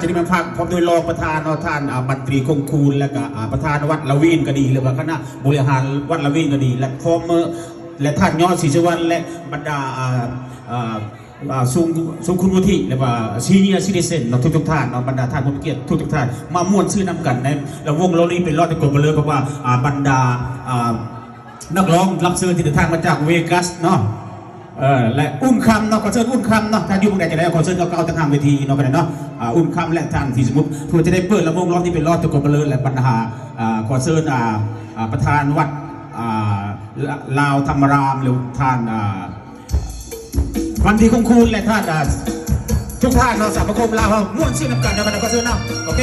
จะได้มาพักพร้อมโดยรองประธานเนาะท่านอ่าบันตรีคงคูลและก็ประธานวัดละวีนก็ดีหรือว่าคณะบริหารวัดละวีนก็ดี และพร้อมและท่านยอดศรีสุวรรณและบรรดาสูงสูงคุณวุฒิหรือว่าซีเนียร์ซิติเซนเนาทุกทุกท่านเนาบรรดาท่านผู้เกียรติทุกทุกท่านมาม่วนชื่อนำกันในระวงเรานี้เป็นรอดตะกบมาเลยเพราะว่าบรรดานักร้องรับเชิญที่เดินทางมาจากเวกัสเนาะ เออและอุ้มคำเนาะขอเชิญอุ้มคำเนาะถ้าอยู่เมืองใดจะได้ขอเชิญเขาเอาตะทางเวทีเนาะกันเนาะอ่าอุ้มคำและทางที่สมมติเพื่อจะได้เปิดลำวงร้องที่เป็นรอดตะกบเลิศและปัญหาอ่าขอเชิญอ่าอ่าประธานวัดอ่าลาวธรรมรามหรือท่านอ่าวันที่คงคูณและท่านอ่าทุกท่านเนาะสามคมลาวเราม่วนชื่อนำกันนะกันขอเชิญเนาะโอเค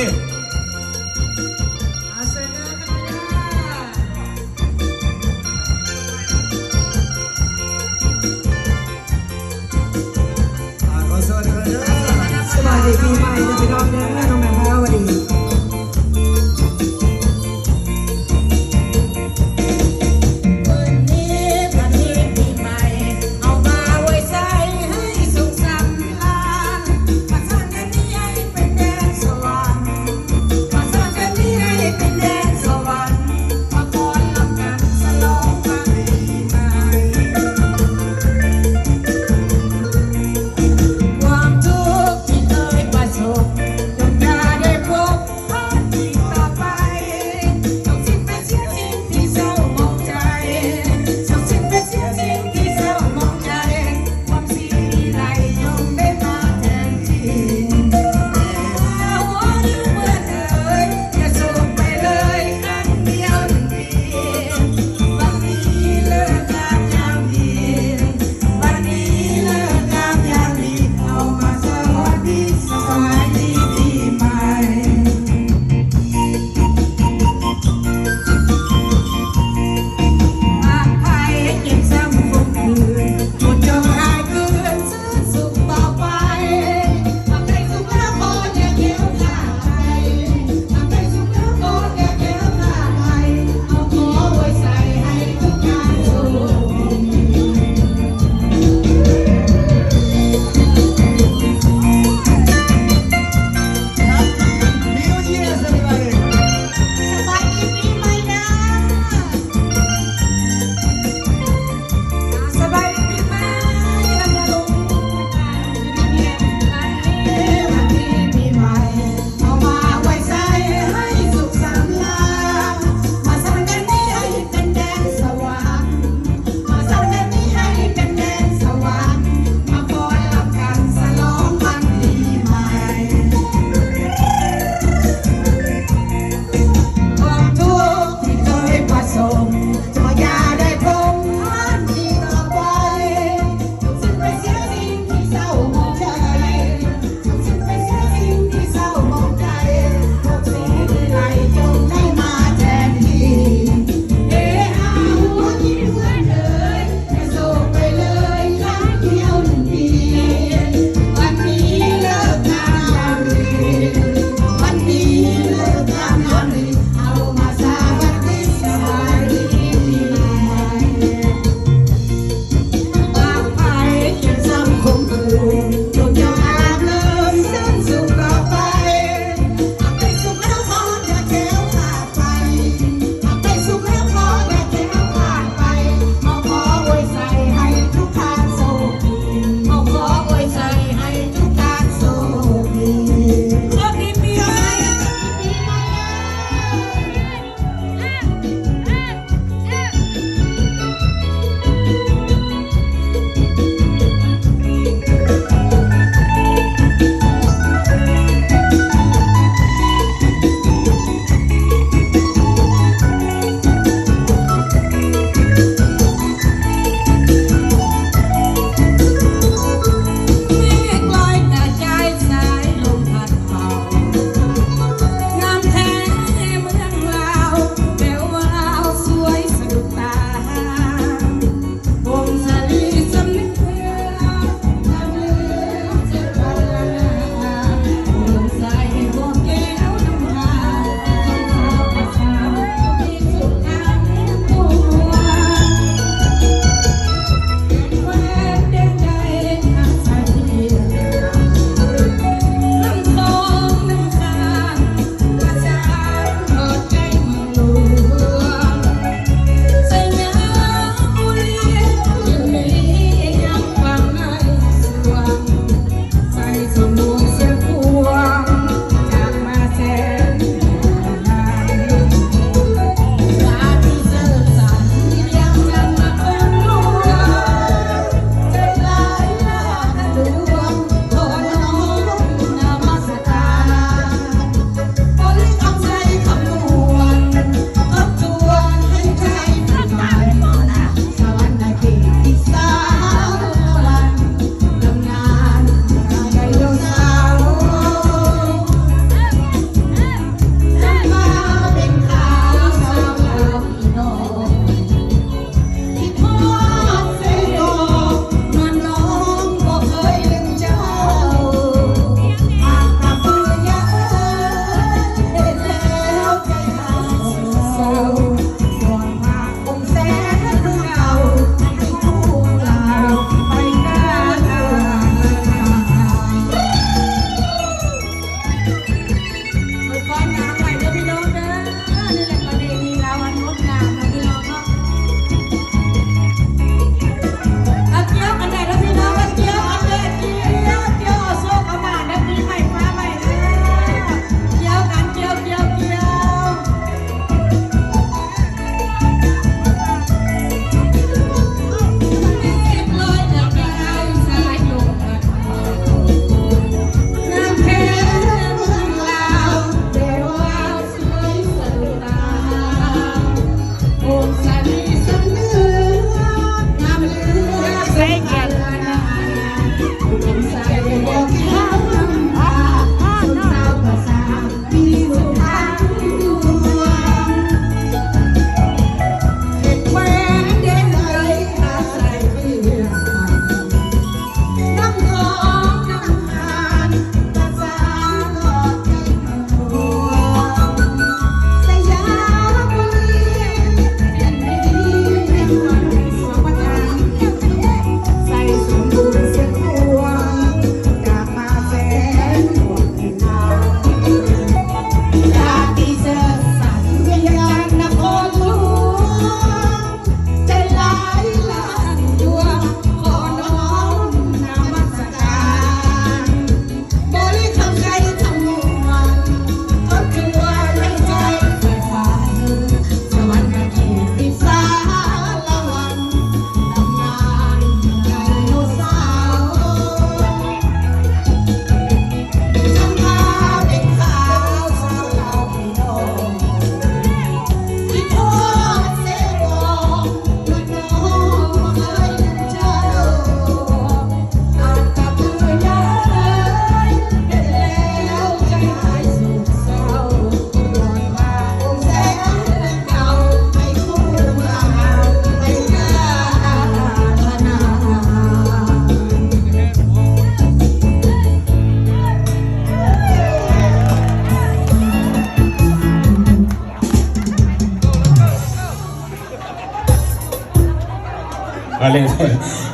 เอาเลย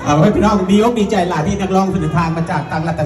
เอาไว้พี่น้องดีอกดีใจหลายที่นักร้องสุนทางมาจากต่างรัฐ